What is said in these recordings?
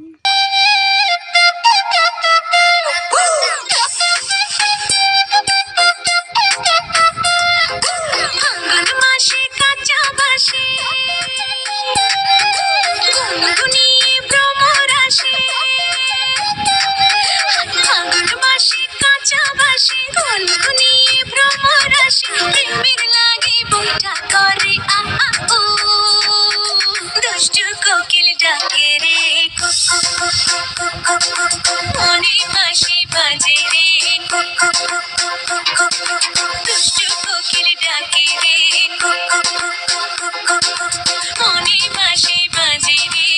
Mm-hmm. মনে বাসি বাজে রে দুষ্টু কোকিল ডাকে রে মনে বাসি বাজে রে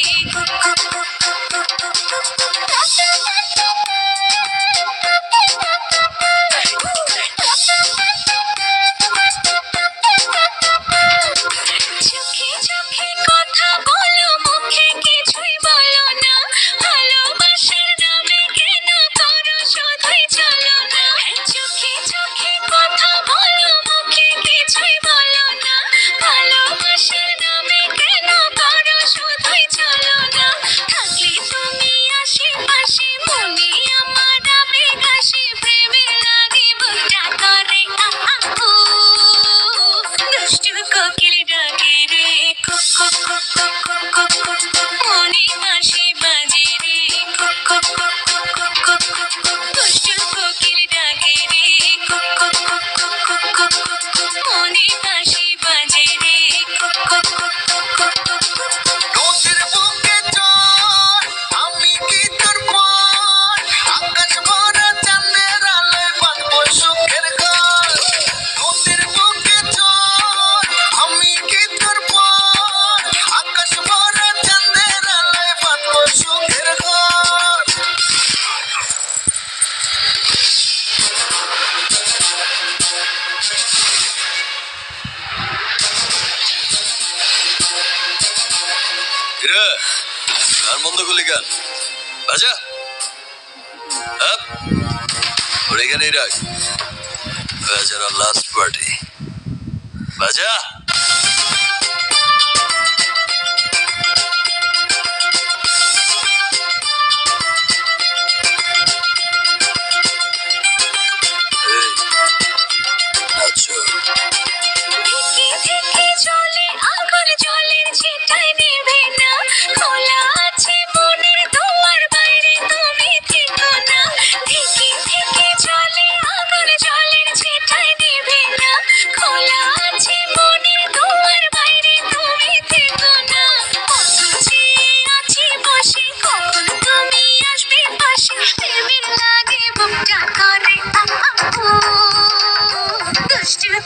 আকাশ ঢাকা কেলে ডাকে রে হিরে গান বন্ধ করলি গান বাজা হ্যাঁ? এখানেই রাখ। লাস্ট পার্টি বাজা